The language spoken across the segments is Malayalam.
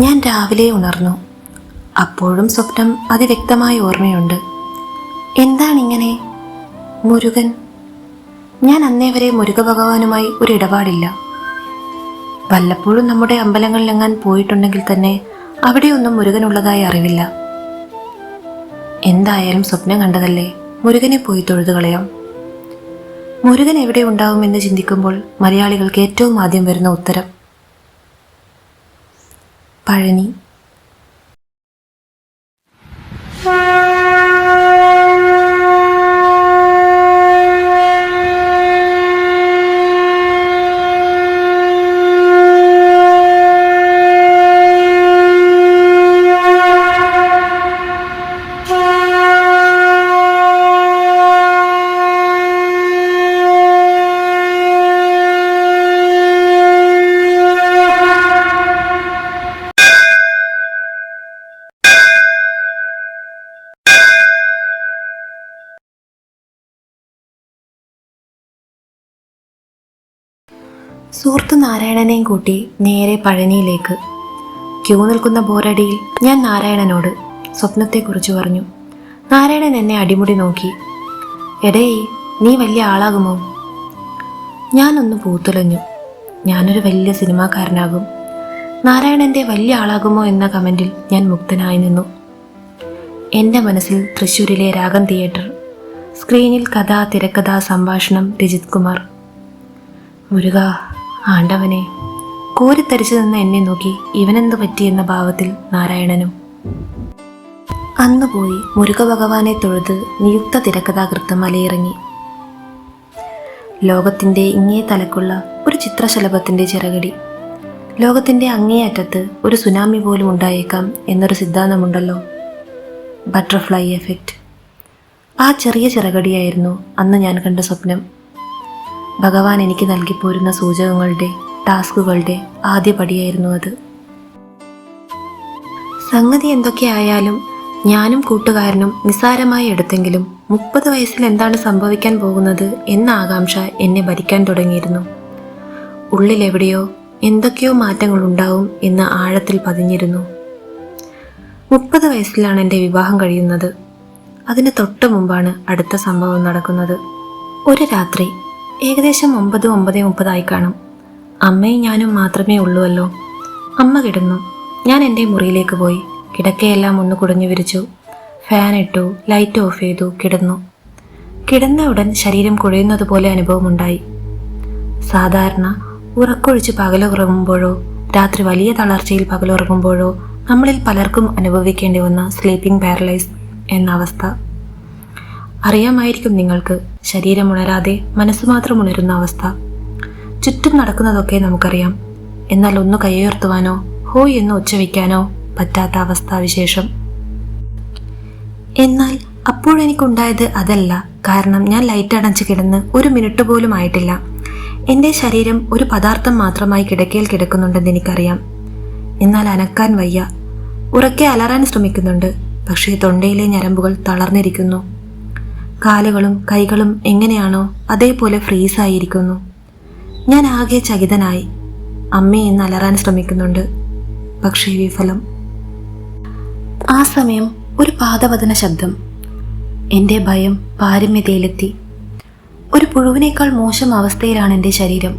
ഞാൻ രാവിലെ ഉണർന്നു. അപ്പോഴും സ്വപ്നം അതിവ്യക്തമായ ഓർമ്മയുണ്ട്. എന്താണിങ്ങനെ? മുരുകൻ. ഞാൻ അന്നേ വരെ മുരുക ഭഗവാനുമായി ഒരു ഇടപാടില്ല. വല്ലപ്പോഴും നമ്മുടെ അമ്പലങ്ങളിലെങ്ങാൻ പോയിട്ടുണ്ടെങ്കിൽ തന്നെ അവിടെയൊന്നും മുരുകനുള്ളതായി അറിവില്ല. എന്തായാലും സ്വപ്നം കണ്ടതല്ലേ മുരുകനെ പോയി തൊഴുതു കളയാം. മുരുകൻ എവിടെ ഉണ്ടാവുമെന്ന് ചിന്തിക്കുമ്പോൾ മലയാളികൾക്ക് ഏറ്റവും ആദ്യം വരുന്ന ഉത്തരം പഴനി സുഹൃത്ത് നാരായണനെയും കൂട്ടി നേരെ പഴനിയിലേക്ക്. ക്യൂ നിൽക്കുന്ന ബോറടിയിൽ ഞാൻ നാരായണനോട് സ്വപ്നത്തെക്കുറിച്ച് പറഞ്ഞു. നാരായണൻ എന്നെ അടിമുടി നോക്കി. എടേ നീ വലിയ ആളാകുമോ? ഞാനൊന്ന് പൂത്തുലഞ്ഞു. ഞാനൊരു വലിയ സിനിമാക്കാരനാകും. നാരായണന്റെ വലിയ ആളാകുമോ എന്ന കമന്റിൽ ഞാൻ മുക്തനായി നിന്നു. എന്റെ മനസ്സിൽ തൃശ്ശൂരിലെ രാഗം തിയേറ്റർ സ്ക്രീനിൽ കഥ തിരക്കഥ സംഭാഷണം രജിത് കുമാർ. മുരുക ആണ്ടവനെ കോരിത്തരിച്ചു നിന്ന എന്നെ നോക്കി ഇവനെന്തു പറ്റിയെന്ന ഭാവത്തിൽ നാരായണനും. അന്ന് പോയി മുരുക ഭഗവാനെ തൊഴുത് നിയുക്ത തിരക്കഥാകൃത്ത് മലയിറങ്ങി. ലോകത്തിന്റെ ഇങ്ങേ തലക്കുള്ള ഒരു ചിത്രശലഭത്തിന്റെ ചിറകടി. ലോകത്തിന്റെ അങ്ങേയറ്റത്ത് ഒരു സുനാമി പോലും ഉണ്ടായേക്കാം എന്നൊരു സിദ്ധാന്തമുണ്ടല്ലോ. Butterfly effect. ആ ചെറിയ ചിറകടിയായിരുന്നു അന്ന് ഞാൻ കണ്ട സ്വപ്നം. ഭഗവാൻ എനിക്ക് നൽകിപ്പോരുന്ന സൂചകങ്ങളുടെ ടാസ്കുകളുടെ ആദ്യ പടിയായിരുന്നു അത്. സംഗതി എന്തൊക്കെയായാലും ഞാനും കൂട്ടുകാരനും നിസ്സാരമായി എടുത്തെങ്കിലും മുപ്പത് വയസ്സിൽ എന്താണ് സംഭവിക്കാൻ പോകുന്നത് എന്ന ആകാംക്ഷ എന്നെ ഭരിക്കാൻ തുടങ്ങിയിരുന്നു. ഉള്ളിലെവിടെയോ എന്തൊക്കെയോ മാറ്റങ്ങൾ ഉണ്ടാവും എന്ന് ആഴത്തിൽ പതിഞ്ഞിരുന്നു. മുപ്പത് വയസ്സിലാണ് എന്റെ വിവാഹം കഴിയുന്നത്. അതിന് തൊട്ട് മുമ്പാണ് അടുത്ത സംഭവം നടക്കുന്നത്. ഒരു രാത്രി ഏകദേശം ഒമ്പത് ഒമ്പത് മുപ്പതായി കാണും. അമ്മയും ഞാനും മാത്രമേ ഉള്ളുവല്ലോ. അമ്മ കിടന്നു. ഞാൻ എന്റെ മുറിയിലേക്ക് പോയി. കിടക്കയെല്ലാം ഒന്ന് കുടഞ്ഞു വിരിച്ചു. ഫാൻ ഇട്ടു ലൈറ്റ് ഓഫ് ചെയ്തു കിടന്നു. കിടന്ന ഉടൻ ശരീരം കുഴയുന്നത് പോലെ അനുഭവമുണ്ടായി. സാധാരണ ഉറക്കൊഴിച്ച് പകലുറങ്ങുമ്പോഴോ രാത്രി വലിയ തളർച്ചയിൽ പകലുറങ്ങുമ്പോഴോ നമ്മളിൽ പലർക്കും അനുഭവിക്കേണ്ടി വന്ന സ്ലീപ്പിംഗ് പാരലൈസ് എന്ന അവസ്ഥ. അറിയാമായിരിക്കും നിങ്ങൾക്ക്. ശരീരം ഉണരാതെ മനസ്സ് മാത്രം ഉണരുന്ന അവസ്ഥ. ചുറ്റും നടക്കുന്നതൊക്കെ നമുക്കറിയാം. എന്നാൽ ഒന്ന് കൈയുയർത്തുവാനോ ഹോയ് എന്ന് ഉച്ചവയ്ക്കാനോ പറ്റാത്ത അവസ്ഥാവിശേഷം എന്നാൽ അപ്പോഴെനിക്കുണ്ടായത് അതല്ല. കാരണം ഞാൻ ലൈറ്റ് അടച്ച് കിടന്ന് ഒരു മിനിറ്റ് പോലും ആയിട്ടില്ല. എന്റെ ശരീരം ഒരു പദാർത്ഥം മാത്രമായി കിടക്കയിൽ കിടക്കുന്നുണ്ടെന്ന് എനിക്കറിയാം. എന്നാൽ അനക്കാൻ വയ്യ. ഉറക്കെ അലറാൻ ശ്രമിക്കുന്നുണ്ട്. പക്ഷേ തൊണ്ടയിലെ ഞരമ്പുകൾ തളർന്നിരിക്കുന്നു. കാലുകളും കൈകളും എങ്ങനെയാണോ അതേപോലെ ഫ്രീസായിരിക്കുന്നു. ഞാൻ ആകെ ചകിതനായി. അമ്മയെ എന്ന് അലറാൻ ശ്രമിക്കുന്നുണ്ട്. പക്ഷേ വിഫലം. ആ സമയം ഒരു പാദവദന ശബ്ദം. എന്റെ ഭയം പാരമ്യതയിലെത്തി. ഒരു പുഴുവിനേക്കാൾ മോശം അവസ്ഥയിലാണ് എന്റെ ശരീരം.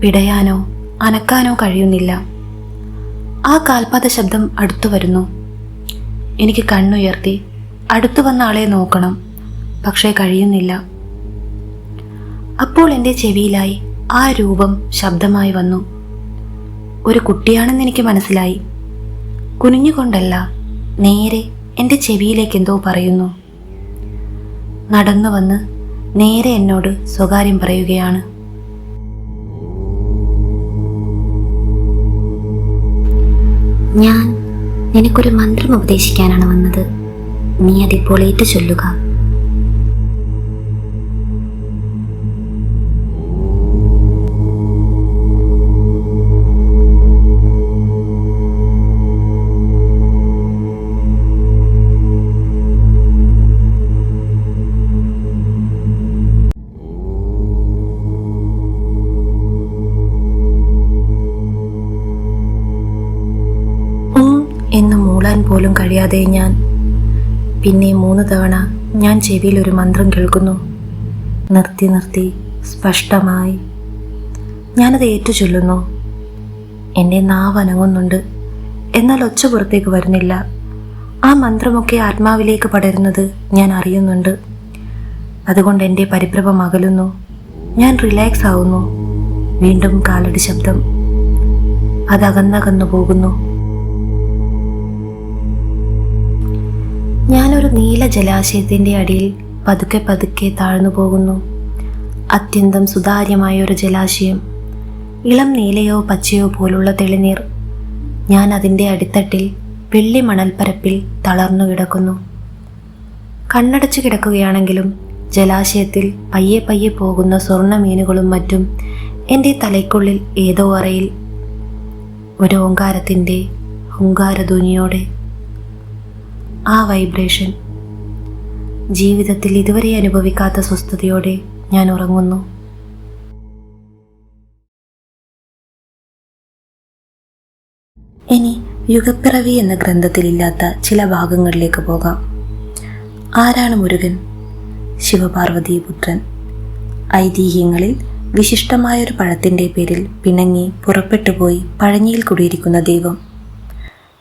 പിടയാനോ അനക്കാനോ കഴിയുന്നില്ല. ആ കാൽപാത ശബ്ദം അടുത്തു വരുന്നു എനിക്ക് കണ്ണുയർത്തി അടുത്തു വന്ന ആളെ നോക്കണം. പക്ഷേ കഴിയുന്നില്ല. അപ്പോൾ എന്റെ ചെവിയിലായി ആ രൂപം ശബ്ദമായി വന്നു. ഒരു കുട്ടിയാണെന്ന് എനിക്ക് മനസ്സിലായി. കുനിഞ്ഞുകൊണ്ടല്ല നേരെ എന്റെ ചെവിയിലേക്ക് എന്തോ പറയുന്നു. നടന്നു വന്ന് നേരെ എന്നോട് സ്വകാര്യം പറയുകയാണ്. ഞാൻ നിനക്കൊരു മന്ത്രം ഉപദേശിക്കാനാണ് വന്നത്. നീ അതിപ്പോൾ ഏറ്റു ചൊല്ലുക. മൂളാൻ പോലും കഴിയാതെ ഞാൻ പിന്നെ മൂന്ന് തവണ ഞാൻ ചെവിയിൽ ഒരു മന്ത്രം കേൾക്കുന്നു. നിർത്തി നിർത്തി സ്പഷ്ടമായി. ഞാനത് ഏറ്റു ചൊല്ലുന്നു എന്റെ നാവ് അനങ്ങുന്നുണ്ട്. എന്നാൽ ഒച്ച പുറത്തേക്ക് വരുന്നില്ല. ആ മന്ത്രമൊക്കെ ആത്മാവിലേക്ക് പടരുന്നത് ഞാൻ അറിയുന്നുണ്ട്. അതുകൊണ്ട് എന്റെ പരിഭ്രമം അകലുന്നു. ഞാൻ റിലാക്സ് ആവുന്നു. വീണ്ടും കാലടി ശബ്ദം. അതകന്നകന്നു പോകുന്നു. ഞാനൊരു നീല ജലാശയത്തിന്റെ അടിയിൽ പതുക്കെ പതുക്കെ താഴ്ന്നു പോകുന്നു. അത്യന്തം സുതാര്യമായ ഒരു ജലാശയം. ഇളം നീലയോ പച്ചയോ പോലുള്ള തെളിനീർ. ഞാൻ അതിന്റെ അടിത്തട്ടിൽ വെള്ളി മണൽപ്പരപ്പിൽ തളർന്നു കിടക്കുന്നു. കണ്ണടച്ചു കിടക്കുകയാണെങ്കിലും ജലാശയത്തിൽ പയ്യെ പയ്യെ പോകുന്ന സ്വർണ മീനുകളും മറ്റും എന്റെ തലയ്ക്കുള്ളിൽ ഏതോ അറയിൽ ഒരു ഓങ്കാരത്തിന്റെ ഹുങ്കാരധ്വനിയോടെ ആ വൈബ്രേഷൻ. ജീവിതത്തിൽ ഇതുവരെ അനുഭവിക്കാത്ത സ്വസ്ഥതയോടെ ഞാൻ ഉറങ്ങുന്നു. ഇനി യുഗപ്പിറവി എന്ന ഗ്രന്ഥത്തിലില്ലാത്ത ചില ഭാഗങ്ങളിലേക്ക് പോകാം. ആരാണ് മുരുകൻ? ശിവപാർവതി പുത്രൻ. ഐതിഹ്യങ്ങളിൽ വിശിഷ്ടമായൊരു പഴത്തിന്റെ പേരിൽ പിണങ്ങി പുറപ്പെട്ടുപോയി പഴഞ്ഞിയിൽ കുടിയിരിക്കുന്ന ദൈവം.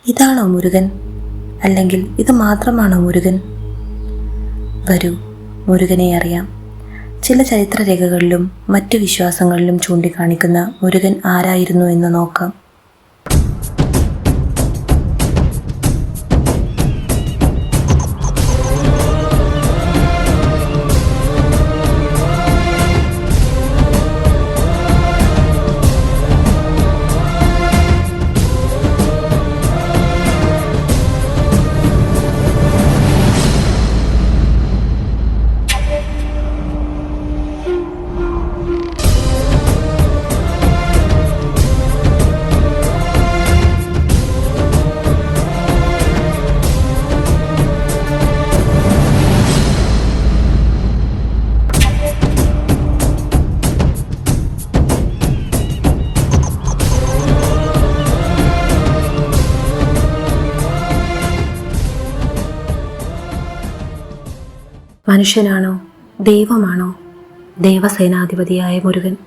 ഇതാണോ മുരുകൻ? അല്ലെങ്കിൽ ഇത് മാത്രമാണോ മുരുകൻ? വരൂ മുരുകനെ അറിയാം. ചില ചരിത്രരേഖകളിലും മറ്റു വിശ്വാസങ്ങളിലും ചൂണ്ടിക്കാണിക്കുന്ന മുരുകൻ ആരായിരുന്നു എന്ന് നോക്കാം. മനുഷ്യനാണോ? ദൈവമാണോ? ദേവസേനാധിപതിയായ മുരുകൻ.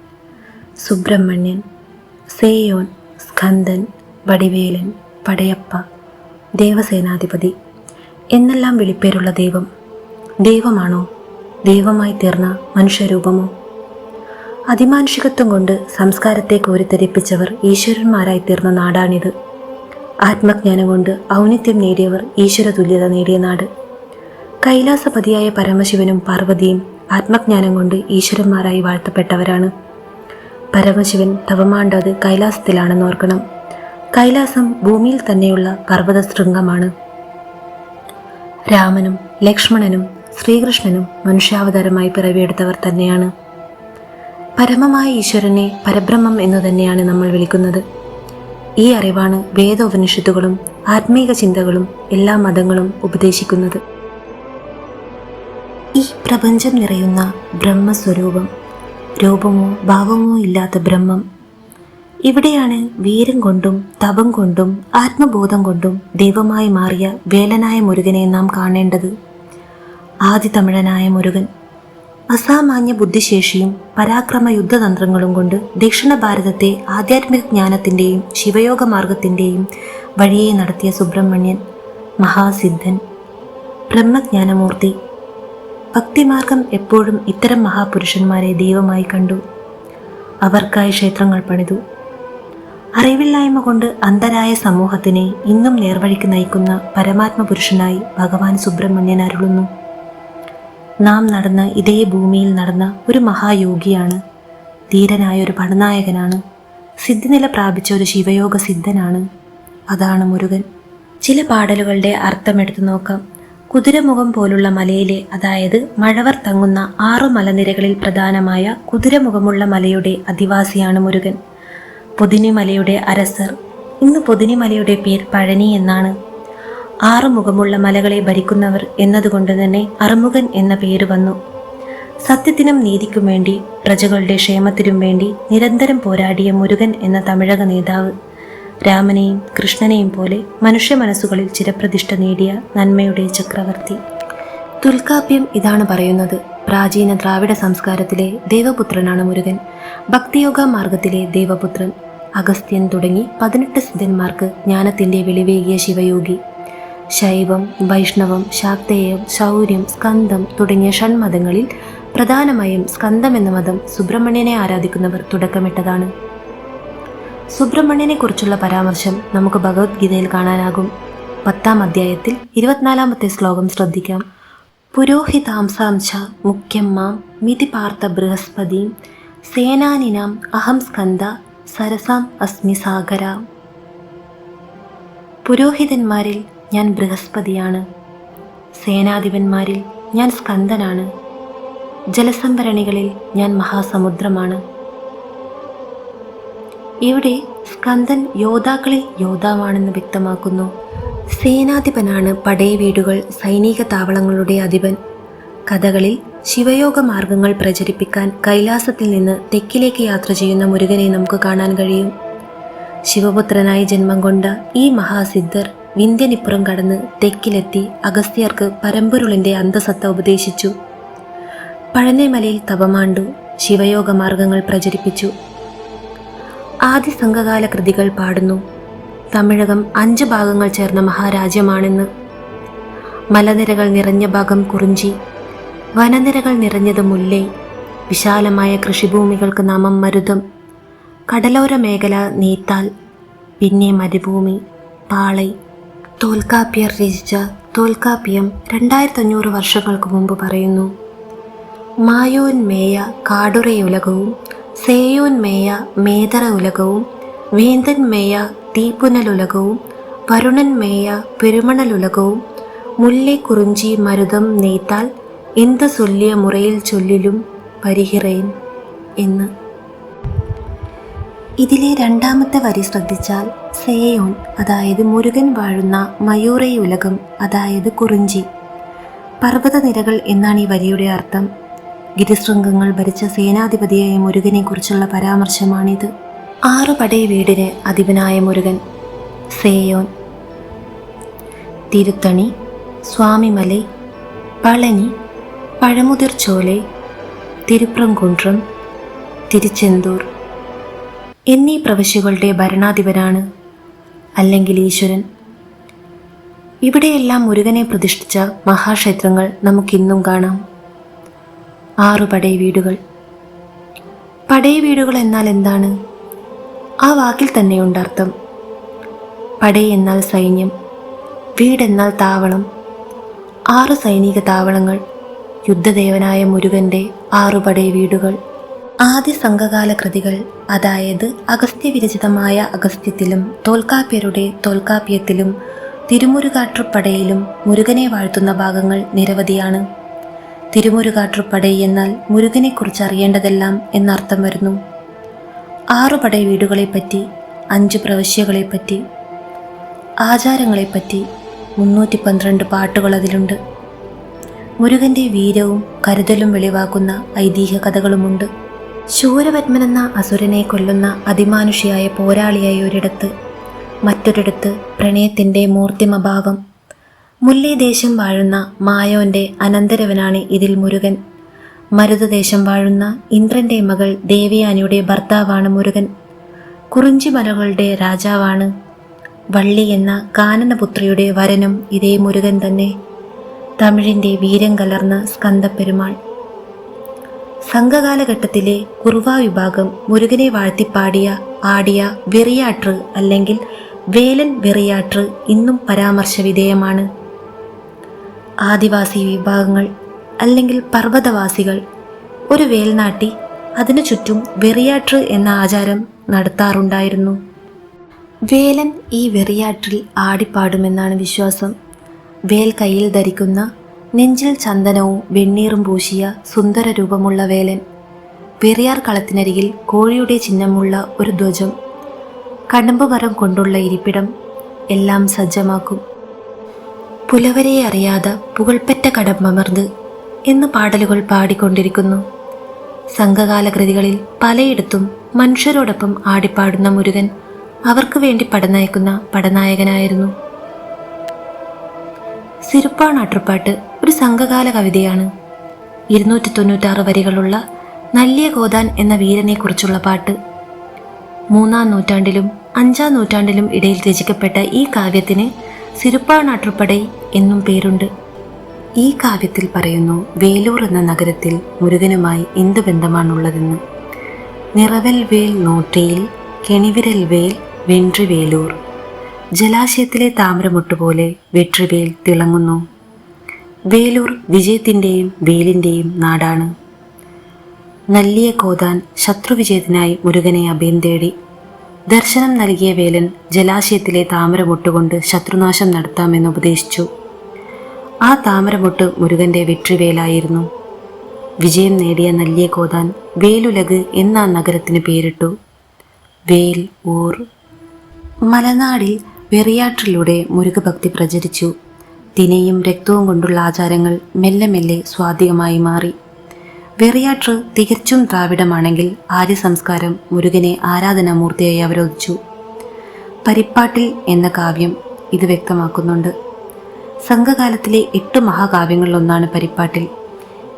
സുബ്രഹ്മണ്യൻ. സേയോൻ. സ്കന്ദൻ. വടിവേലൻ. പടയപ്പ. ദേവസേനാധിപതി. എന്നെല്ലാം വിളിപ്പേരുള്ള ദൈവം. ദൈവമാണോ? ദൈവമായി തീർന്ന മനുഷ്യരൂപമോ? അതിമാനുഷികത്വം കൊണ്ട് സംസ്കാരത്തെ കോരിത്തെരിപ്പിച്ചവർ ഈശ്വരന്മാരായി തീർന്ന നാടാണിത്. ആത്മജ്ഞാനം കൊണ്ട് ഔന്നിത്യം നേടിയവർ ഈശ്വര തുല്യത നേടിയ നാട്. കൈലാസപതിയായ പരമശിവനും പാർവതിയും ആത്മജ്ഞാനം കൊണ്ട് ഈശ്വരന്മാരായി വാഴ്ത്തപ്പെട്ടവരാണ്. പരമശിവൻ തവമാണ്ടത് കൈലാസത്തിലാണെന്ന് ഓർക്കണം. കൈലാസം ഭൂമിയിൽ തന്നെയുള്ള പർവത ശൃംഗമാണ് രാമനും ലക്ഷ്മണനും ശ്രീകൃഷ്ണനും മനുഷ്യാവതാരമായി പിറവിയെടുത്തവർ തന്നെയാണ്. പരമമായ ഈശ്വരനെ പരബ്രഹ്മം എന്നു തന്നെയാണ് നമ്മൾ വിളിക്കുന്നത്. ഈ അറിവാണ് വേദോപനിഷത്തുകളും ആത്മീക ചിന്തകളും എല്ലാ മതങ്ങളും ഉപദേശിക്കുന്നത്. ഈ പ്രപഞ്ചം നിറയുന്ന ബ്രഹ്മസ്വരൂപം. രൂപമോ ഭാവമോ ഇല്ലാത്ത ബ്രഹ്മം. ഇവിടെയാണ് വീരം കൊണ്ടും തപം കൊണ്ടും ആത്മബോധം കൊണ്ടും ദൈവമായി മാറിയ വേലനായ മുരുകനെ നാം കാണേണ്ടത്. ആദി തമിഴനായ മുരുകൻ. അസാമാന്യ ബുദ്ധിശേഷിയും പരാക്രമ യുദ്ധതന്ത്രങ്ങളും കൊണ്ട് ദക്ഷിണ ഭാരതത്തെ ആധ്യാത്മിക ജ്ഞാനത്തിന്റെയും ശിവയോഗ മാർഗത്തിന്റെയും വഴിയെ നടത്തിയ സുബ്രഹ്മണ്യൻ മഹാസിദ്ധൻ. ബ്രഹ്മജ്ഞാനമൂർത്തി ഭക്തിമാർഗം എപ്പോഴും ഇത്തരം മഹാപുരുഷന്മാരെ ദൈവമായി കണ്ടു. അവർക്കായി ക്ഷേത്രങ്ങൾ പണിതു. അറിവില്ലായ്മ കൊണ്ട് അന്ധരായ സമൂഹത്തിനെ ഇന്നും നേർവഴിക്ക് നയിക്കുന്ന പരമാത്മപുരുഷനായി ഭഗവാൻ സുബ്രഹ്മണ്യൻ അരുളുന്നു. നാം നടന്ന ഇതേ ഭൂമിയിൽ നടന്ന ഒരു മഹായോഗിയാണ്. ധീരനായ ഒരു പടനായകനാണ്. സിദ്ധിനില പ്രാപിച്ച ഒരു ശിവയോഗ സിദ്ധനാണ്. അതാണ് മുരുകൻ. ചില പാടലുകളുടെ അർത്ഥമെടുത്തു നോക്കാം. കുതിരമുഖം പോലുള്ള മലയിലെ അതായത് മഴവർ തങ്ങുന്ന ആറു മലനിരകളിൽ പ്രധാനമായ കുതിരമുഖമുള്ള മലയുടെ അധിവാസിയാണ് മുരുകൻ. പൊതിനിമലയുടെ അരസർ. ഇന്ന് പൊതിനിമലയുടെ പേര് പഴനി എന്നാണ്. ആറു മുഖമുള്ള മലകളെ ഭരിക്കുന്നവർ എന്നതുകൊണ്ട് തന്നെ അറുമുഖൻ എന്ന പേര് വന്നു. സത്യത്തിനും നീതിക്കും വേണ്ടി പ്രജകളുടെ ക്ഷേമത്തിനും വേണ്ടി നിരന്തരം പോരാടിയ മുരുകൻ എന്ന തമിഴക നേതാവ്. രാമനെയും കൃഷ്ണനെയും പോലെ മനുഷ്യ മനസ്സുകളിൽ ചിരപ്രതിഷ്ഠ നേടിയ നന്മയുടെ ചക്രവർത്തി. തുൽക്കാപ്യം ഇതാണ് പറയുന്നത്. പ്രാചീന ദ്രാവിഡ സംസ്കാരത്തിലെ ദേവപുത്രനാണ് മുരുകൻ. ഭക്തിയോഗ മാർഗത്തിലെ ദേവപുത്രൻ. അഗസ്ത്യൻ തുടങ്ങി പതിനെട്ട് സിദ്ധന്മാർക്ക് ജ്ഞാനത്തിന്റെ വെളിവേകിയ ശിവയോഗി. ശൈവം വൈഷ്ണവം ശാക്തേയം ശൗര്യം സ്കന്ദം തുടങ്ങിയ ഷൺമതങ്ങളിൽ പ്രധാനമായും സ്കന്ദം എന്ന മതം സുബ്രഹ്മണ്യനെ ആരാധിക്കുന്നവർ തുടക്കമിട്ടതാണ്. സുബ്രഹ്മണ്യനെ കുറിച്ചുള്ള പരാമർശം നമുക്ക് ഭഗവത്ഗീതയിൽ കാണാനാകും. പത്താം അധ്യായത്തിൽ ഇരുപത്തിനാലാമത്തെ ശ്ലോകം ശ്രദ്ധിക്കാം. പുരോഹിതാംസാംശ മുഖ്യം മാം മിതി പാർത്ഥ ബൃഹസ്പതിയും സേനാനിനാം അഹം സ്കന്ദ സരസാം അസ്മി സാഗര. പുരോഹിതന്മാരിൽ ഞാൻ ബൃഹസ്പതിയാണ്. സേനാധിപന്മാരിൽ ഞാൻ സ്കന്ദനാണ്. ജലസംഭരണികളിൽ ഞാൻ മഹാസമുദ്രമാണ്. ഇവിടെ സ്കന്ദൻ യോദ്ധാക്കളിൽ യോദ്ധാവാണെന്ന് വ്യക്തമാക്കുന്നു. സേനാധിപനാണ് പടയവീടുകൾ സൈനിക താവളങ്ങളുടെ അധിപൻ. കഥകളിൽ ശിവയോഗ മാർഗങ്ങൾ പ്രചരിപ്പിക്കാൻ കൈലാസത്തിൽ നിന്ന് തെക്കിലേക്ക് യാത്ര ചെയ്യുന്ന മുരുകനെ നമുക്ക് കാണാൻ കഴിയും. ശിവപുത്രനായി ജന്മം കൊണ്ട ഈ മഹാസിദ്ധർ വിന്ധ്യനിപ്പുറം കടന്ന് തെക്കിലെത്തി അഗസ്ത്യർക്ക് പരമ്പുരുളിന്റെ അന്തസത്ത ഉപദേശിച്ചു. പഴനിമലയിൽ തപമാണ്ടു ശിവയോഗ മാർഗങ്ങൾ പ്രചരിപ്പിച്ചു. ആദ്യ സംഘകാല കൃതികൾ പാടുന്നു. തമിഴകം അഞ്ച് ഭാഗങ്ങൾ ചേർന്ന മഹാരാജ്യമാണെന്ന്. മലനിരകൾ നിറഞ്ഞ ഭാഗം കുറിഞ്ചി. വനനിരകൾ നിറഞ്ഞത് മുല്ലേ. വിശാലമായ കൃഷിഭൂമികൾക്ക് നാമം മരുതം. കടലോര മേഖല നീത്താൽ. പിന്നെ മരുഭൂമി പാളൈ. തോൽക്കാപ്പിയർ രചിച്ച തോൽക്കാപ്പിയം രണ്ടായിരത്തി അഞ്ഞൂറ് വർഷങ്ങൾക്ക് മുമ്പ് പറയുന്നു. മായോൻ മേയ കാടുറയുലകവും സേയോൻ മേയ മേതറ ഉലകവും വേന്തൻ മേയ തീപ്പുനലുലകവും വരുണൻ മേയ പെരുമണലുലകവും മുല്ലെ കുറിഞ്ചി മരുതം നെയ്ത്താൽ എന്ത് ചൊല്ലിയ മുറയിൽ ചൊല്ലിലും പരിഹിറേൻ എന്ന്. ഇതിലെ രണ്ടാമത്തെ വരി ശ്രദ്ധിച്ചാൽ സേയോൻ അതായത് മുരുകൻ വാഴുന്ന മയൂറൈ ഉലകം അതായത് കുറിഞ്ചി. പർവതനിരകൾ എന്നാണ് ഈ വരിയുടെ അർത്ഥം. ഗിരിശൃംഗങ്ങൾ ഭരിച്ച സേനാധിപതിയായ മുരുകനെ കുറിച്ചുള്ള പരാമർശമാണിത്. ആറു പടയ വീടിന് അധിപനായ മുരുകൻ സേയോൻ തിരുത്തണി സ്വാമിമലൈ പളനി പഴമുതിർച്ചോലെ തിരുപ്രംകുണ്ട്രം തിരുച്ചെന്തൂർ എന്നീ പ്രവശ്യകളുടെ ഭരണാധിപനാണ് അല്ലെങ്കിൽ ഈശ്വരൻ. ഇവിടെയെല്ലാം മുരുകനെ പ്രതിഷ്ഠിച്ച മഹാക്ഷേത്രങ്ങൾ നമുക്കിന്നും കാണാം. ആറു പടയ വീടുകൾ. പടയ വീടുകൾ എന്നാൽ എന്താണ്? ആ വാക്കിൽ തന്നെയുണ്ട് അർത്ഥം. പടയ എന്നാൽ സൈന്യം വീടെന്നാൽ താവളം. ആറു സൈനിക താവളങ്ങൾ യുദ്ധദേവനായ മുരുകന്റെ ആറു പടയ വീടുകൾ. ആദ്യ സംഘകാല കൃതികൾ അതായത് അഗസ്ത്യവിരചിതമായ അഗസ്ത്യത്തിലും തോൽക്കാപ്യരുടെ തോൽക്കാപ്യത്തിലും തിരുമുരുകാട്ടുപടയിലും മുരുകനെ വാഴ്ത്തുന്ന ഭാഗങ്ങൾ നിരവധിയാണ്. തിരുമുരുകാട്ടുപടൈ എന്നാൽ മുരുകനെക്കുറിച്ച് അറിയേണ്ടതെല്ലാം എന്നർത്ഥം വരുന്നു. ആറു പടൈ വീടുകളെപ്പറ്റി അഞ്ച് പ്രവശ്യകളെപ്പറ്റി ആചാരങ്ങളെപ്പറ്റി മുന്നൂറ്റി പന്ത്രണ്ട് പാട്ടുകൾ അതിലുണ്ട്. മുരുകന്റെ വീരവും കരുതലും വെളിവാക്കുന്ന ഐതിഹ്യ കഥകളുമുണ്ട്. ശൂരപത്മൻ എന്ന അസുരനെ കൊല്ലുന്ന അതിമാനുഷിയായ പോരാളിയായ ഒരിടത്ത് മറ്റൊരിടത്ത് പ്രണയത്തിന്റെ മൂർത്തിമഭാവം മുല്ലൈ ദേശം വാഴുന്ന മായോന്റെ അനന്തരവനാണ് ഇതിൽ മുരുകൻ. മരുതദേശം വാഴുന്ന ഇന്ദ്രന്റെ മകൾ ദേവയാനിയുടെ ഭർത്താവാണ് മുരുകൻ. കുറിഞ്ചി മലകളുടെ രാജാവാണ്. വള്ളി എന്ന കാനനപുത്രിയുടെ വരനും ഇതേ മുരുകൻ തന്നെ. തമിഴിന്റെ വീരം കലർന്ന സ്കന്ദപ്പെരുമാൾ സംഘകാലഘട്ടത്തിലെ കുറുവ വിഭാഗം മുരുകനെ വാഴ്ത്തിപ്പാടിയ ആടിയ വെറിയാട്ര് അല്ലെങ്കിൽ വേലൻ വെറിയാട്ര് ഇന്നും പരാമർശ വിധേയമാണ് ആദിവാസി വിഭാഗങ്ങൾ അല്ലെങ്കിൽ പർവതവാസികൾ ഒരു വേൽനാട്ടി അതിനു ചുറ്റും വെറിയാട്ട് എന്ന ആചാരം നടത്താറുണ്ടായിരുന്നു. വേലൻ ഈ വെറിയാട്ടിൽ ആടിപ്പാടുമെന്നാണ് വിശ്വാസം. വേൽ കയ്യിൽ ധരിക്കുന്ന നെഞ്ചിൽ ചന്ദനവും വെണ്ണീറും പൂശിയ സുന്ദര രൂപമുള്ള വേലൻ വെറിയാർ കളത്തിനരികിൽ കോഴിയുടെ ചിഹ്നമുള്ള ഒരു ധ്വജം കടമ്പ് മരം കൊണ്ടുള്ള ഇരിപ്പിടം എല്ലാം സജ്ജമാക്കും. പുലവരെ അറിയാതെ പുകൾപ്പറ്റ കടമ്പമർന്ന് എന്ന് പാടലുകൾ പാടിക്കൊണ്ടിരിക്കുന്നു. സംഘകാല കൃതികളിൽ പലയിടത്തും മനുഷ്യരോടൊപ്പം ആടിപ്പാടുന്ന മുരുകൻ അവർക്ക് വേണ്ടി പടനയക്കുന്ന പടനായകനായിരുന്നു. സിരുപ്പാണാട്ടുപാട്ട് ഒരു സംഘകാല കവിതയാണ്. ഇരുന്നൂറ്റി തൊണ്ണൂറ്റാറ് വരികളുള്ള നല്ലിയ ഗോദാൻ എന്ന വീരനെക്കുറിച്ചുള്ള പാട്ട്. മൂന്നാം നൂറ്റാണ്ടിലും അഞ്ചാം നൂറ്റാണ്ടിലും ഇടയിൽ രചിക്കപ്പെട്ട ഈ കാവ്യത്തിന് സിരുപ്പാണാട്ടുപടൈ എന്നും പേരുണ്ട്. ഈ കാവ്യത്തിൽ പറയുന്നു വേലൂർ എന്ന നഗരത്തിൽ മുരുകനുമായി എന്ത് ബന്ധമാണുള്ളതെന്ന്. നിറവൽ വേൽ നോട്ടയിൽ കെണിവിരൽ വേൽ വെൻട്രിവേലൂർ ജലാശയത്തിലെ താമരമുട്ടുപോലെ വെട്രിവേൽ തിളങ്ങുന്നു. വേലൂർ വിജയത്തിന്റെയും വേലിന്റെയും നാടാണ്. നല്ലിയ കോതാൻ ശത്രുവിജയത്തിനായി മുരുകനെ അഭയം തേടി ദർശനം നൽകിയ വേലൻ ജലാശയത്തിലെ താമരമുട്ടുകൊണ്ട് ശത്രുനാശം നടത്താമെന്ന് ഉപദേശിച്ചു. ആ താമരമുട്ട് മുരുകന്റെ വെട്രിവേലായിരുന്നു വിജയം നേടിയ നല്ലിയ കോതാൻ വേലുലക് എന്ന നഗരത്തിന് പേരിട്ടു. വേൽ ഊർ. മലനാടിൽ വെറിയാട്ടിലൂടെ മുരുകഭക്തി പ്രചരിച്ചു. തിനയും രക്തവും കൊണ്ടുള്ള ആചാരങ്ങൾ മെല്ലെ മെല്ലെ സ്വാധികമായി മാറി. വെറിയാറ്റ് തികച്ചും ദ്രാവിഡമാണെങ്കിൽ ആര്യ സംസ്കാരം മുരുകനെ ആരാധനാമൂർത്തിയായി അവരോധിച്ചു. പരിപ്പാട്ടിൽ എന്ന കാവ്യം ഇത് വ്യക്തമാക്കുന്നുണ്ട്. സംഘകാലത്തിലെ എട്ട് മഹാകാവ്യങ്ങളിലൊന്നാണ് പരിപ്പാട്ടിൽ.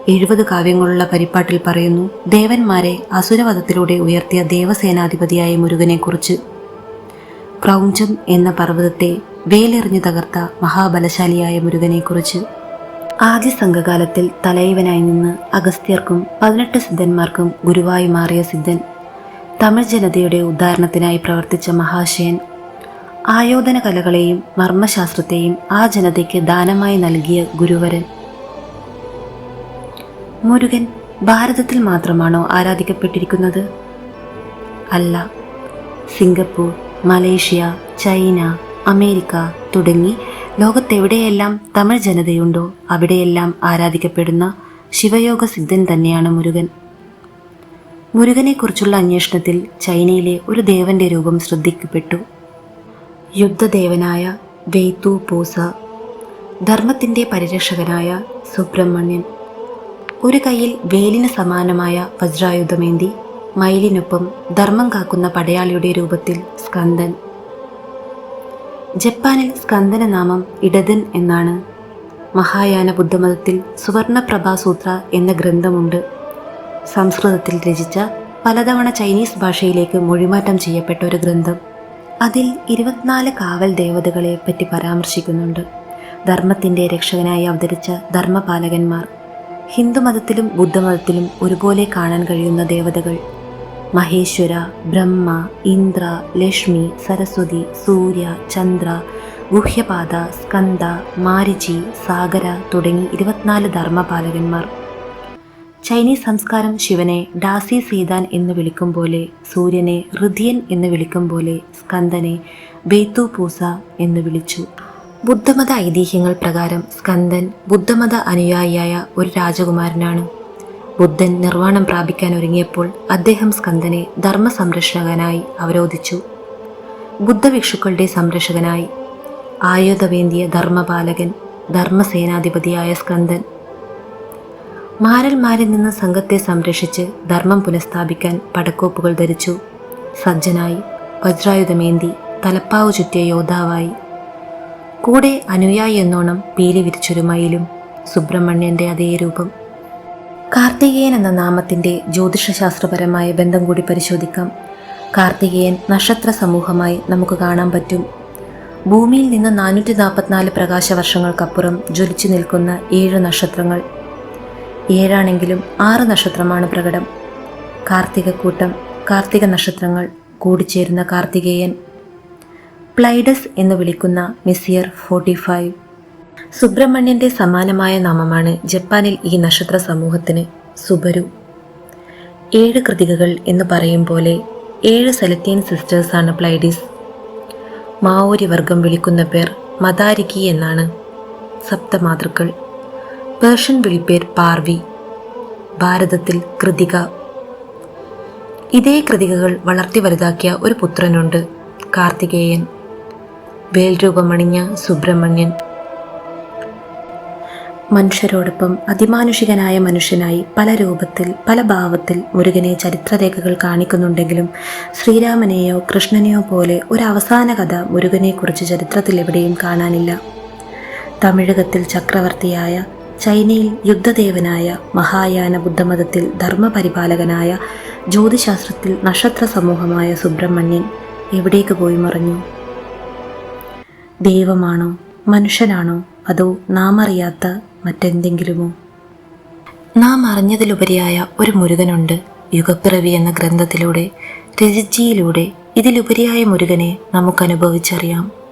എഴുപത് കാവ്യങ്ങളുള്ള പരിപ്പാട്ടിൽ പറയുന്നു ദേവന്മാരെ അസുരവധത്തിലൂടെ ഉയർത്തിയ ദേവസേനാധിപതിയായ മുരുകനെക്കുറിച്ച്. ക്രൗഞ്ചം എന്ന പർവതത്തെ വേലെറിഞ്ഞു തകർത്ത മഹാബലശാലിയായ മുരുകനെക്കുറിച്ച്. ആദ്യ സംഘകാലത്തിൽ തലൈവനായി നിന്ന് അഗസ്ത്യർക്കും പതിനെട്ട് സിദ്ധന്മാർക്കും ഗുരുവായി മാറിയ സിദ്ധൻ തമിഴ് ജനതയുടെ ഉദ്ധാരണത്തിനായി പ്രവർത്തിച്ച മഹാശയൻ. ആയോധന കലകളെയും മർമ്മശാസ്ത്രത്തെയും ആ ജനതയ്ക്ക് ദാനമായി നൽകിയ ഗുരുവരൻ. മുരുകൻ ഭാരതത്തിൽ മാത്രമാണോ ആരാധിക്കപ്പെട്ടിരിക്കുന്നത്? അല്ല. സിംഗപ്പൂർ മലേഷ്യ ചൈന അമേരിക്ക തുടങ്ങി ലോകത്തെവിടെയെല്ലാം തമിഴ് ജനതയുണ്ടോ അവിടെയെല്ലാം ആരാധിക്കപ്പെടുന്ന ശിവയോഗ സിദ്ധൻ തന്നെയാണ് മുരുകൻ. മുരുകനെക്കുറിച്ചുള്ള അന്വേഷണത്തിൽ ചൈനയിലെ ഒരു ദേവന്റെ രൂപം ശ്രദ്ധിക്കപ്പെട്ടു. യുദ്ധദേവനായ വെയ്തു പൂസ ധർമ്മത്തിന്റെ പരിരക്ഷകനായ സുബ്രഹ്മണ്യൻ ഒരു കയ്യിൽ വേലിന് സമാനമായ വജ്രായുധമേന്തി മയിലിനൊപ്പം ധർമ്മം കാക്കുന്ന പടയാളിയുടെ രൂപത്തിൽ സ്കന്ദൻ. ജപ്പാനിൽ സ്കന്ദന നാമം ഇടതൻ എന്നാണ്. മഹായാന ബുദ്ധമതത്തിൽ സുവർണപ്രഭാസൂത്ര എന്ന ഗ്രന്ഥമുണ്ട്. സംസ്കൃതത്തിൽ രചിച്ച പലതവണ ചൈനീസ് ഭാഷയിലേക്ക് മൊഴിമാറ്റം ചെയ്യപ്പെട്ട ഒരു ഗ്രന്ഥം. അതിൽ ഇരുപത്തിനാല് കാവൽ ദേവതകളെ പറ്റി പരാമർശിക്കുന്നുണ്ട്. ധർമ്മത്തിന്റെ രക്ഷകനായി അവതരിച്ച ധർമ്മപാലകന്മാർ. ഹിന്ദുമതത്തിലും ബുദ്ധമതത്തിലും ഒരുപോലെ കാണാൻ കഴിയുന്ന ദേവതകൾ. മഹേശ്വര ബ്രഹ്മ ഇന്ദ്ര ലക്ഷ്മി സരസ്വതി സൂര്യ ചന്ദ്ര ഗുഹ്യപാത സ്കന്ദ മാരിചി സാഗര തുടങ്ങി ഇരുപത്തിനാല് ധർമ്മപാലകന്മാർ. ചൈനീസ് സംസ്കാരം ശിവനെ ഡാസി സീതാൻ എന്ന് വിളിക്കും പോലെ സൂര്യനെ ഹൃദിയൻ എന്ന് വിളിക്കും പോലെ സ്കന്ദനെ ബേത്തു പൂസ എന്ന് വിളിച്ചു. ബുദ്ധമത ഐതിഹ്യങ്ങൾ പ്രകാരം സ്കന്ദൻ ബുദ്ധമത അനുയായിയായ ഒരു രാജകുമാരനാണ്. ബുദ്ധൻ നിർവാണം പ്രാപിക്കാൻ ഒരുങ്ങിയപ്പോൾ അദ്ദേഹം സ്കന്ദനെ ധർമ്മ സംരക്ഷകനായി അവരോധിച്ചു. ബുദ്ധഭിക്ഷുക്കളുടെ സംരക്ഷകനായി ആയുധവേന്തിയ ധർമ്മപാലകൻ ധർമ്മസേനാധിപതിയായ സ്കന്ദൻ. മാരന്മാരിൽ നിന്ന് സംഘത്തെ സംരക്ഷിച്ച് ധർമ്മം പുനഃസ്ഥാപിക്കാൻ പടക്കോപ്പുകൾ ധരിച്ചു. സജ്ജനായി വജ്രായുധമേന്തി തലപ്പാവ് ചുറ്റിയ യോദ്ധാവായി. കൂടെ അനുയായി എന്നോണം പീലി വിരിച്ചൊരു മയിലും സുബ്രഹ്മണ്യന്റെ അതേ രൂപം. കാർത്തികേയൻ എന്ന നാമത്തിന്റെ ജ്യോതിഷശാസ്ത്രപരമായ ബന്ധം കൂടി പരിശോധിക്കാം. കാർത്തികേയൻ നക്ഷത്ര സമൂഹമായി നമുക്ക് കാണാൻ പറ്റും. ഭൂമിയിൽ നിന്ന് നാനൂറ്റി നാൽപ്പത്തിനാല് പ്രകാശ വർഷങ്ങൾക്കപ്പുറം ജ്വലിച്ചു നിൽക്കുന്ന ഏഴ് നക്ഷത്രങ്ങൾ. ഏഴാണെങ്കിലും ആറ് നക്ഷത്രമാണ് പ്രകടം. കാർത്തികക്കൂട്ടം കാർത്തിക നക്ഷത്രങ്ങൾ കൂടിച്ചേരുന്ന കാർത്തികേയൻ. പ്ലൈഡസ് എന്ന് വിളിക്കുന്ന മെസ്സിയർ ഫോർട്ടി ഫൈവ്. സുബ്രഹ്മണ്യന്റെ സമാനമായ നാമമാണ് ജപ്പാനിൽ ഈ നക്ഷത്ര സമൂഹത്തിന് സുബരു. ഏഴ് കൃതികകൾ എന്ന് പറയും പോലെ ഏഴ് സെലത്തിയൻ സിസ്റ്റേഴ്സാണ് പ്ലൈഡിസ്. മാവോരി വർഗം വിളിക്കുന്ന പേർ മദാരികി എന്നാണ്. സപ്തമാതൃക്കൾ. പേർഷ്യൻ വിളിപ്പേർ പാർവി. ഭാരതത്തിൽ കൃതിക. ഇതേ കൃതികകൾ വളർത്തി വലുതാക്കിയ ഒരു പുത്രനുണ്ട് കാർത്തികേയൻ. വേൽരൂപമണിഞ്ഞ സുബ്രഹ്മണ്യൻ. മനുഷ്യരോടൊപ്പം അതിമാനുഷികനായ മനുഷ്യനായി പല രൂപത്തിൽ പല ഭാവത്തിൽ മുരുകനെ ചരിത്രരേഖകൾ കാണിക്കുന്നുണ്ടെങ്കിലും ശ്രീരാമനെയോ കൃഷ്ണനെയോ പോലെ ഒരു അവസാന കഥ മുരുകനെക്കുറിച്ച് ചരിത്രത്തിൽ എവിടെയും കാണാനില്ല. തമിഴകത്തിൽ ചക്രവർത്തിയായ ചൈനയിൽ യുദ്ധദേവനായ മഹായാന ബുദ്ധമതത്തിൽ ധർമ്മപരിപാലകനായ ജ്യോതിശാസ്ത്രത്തിൽ നക്ഷത്ര സമൂഹമായ സുബ്രഹ്മണ്യൻ എവിടേക്ക് പോയി മറഞ്ഞു? ദൈവമാണോ? മനുഷ്യനാണോ? അതോ നാം അറിയാത്ത മറ്റെന്തെങ്കിലുമോ? നാം അറിഞ്ഞതിലുപരിയായ ഒരു മുരുകനുണ്ട്. യുഗപ്പിറവി എന്ന ഗ്രന്ഥത്തിലൂടെ രചിജിയിലൂടെ ഇതിലുപരിയായ മുരുകനെ നമുക്ക് അനുഭവിച്ചറിയാം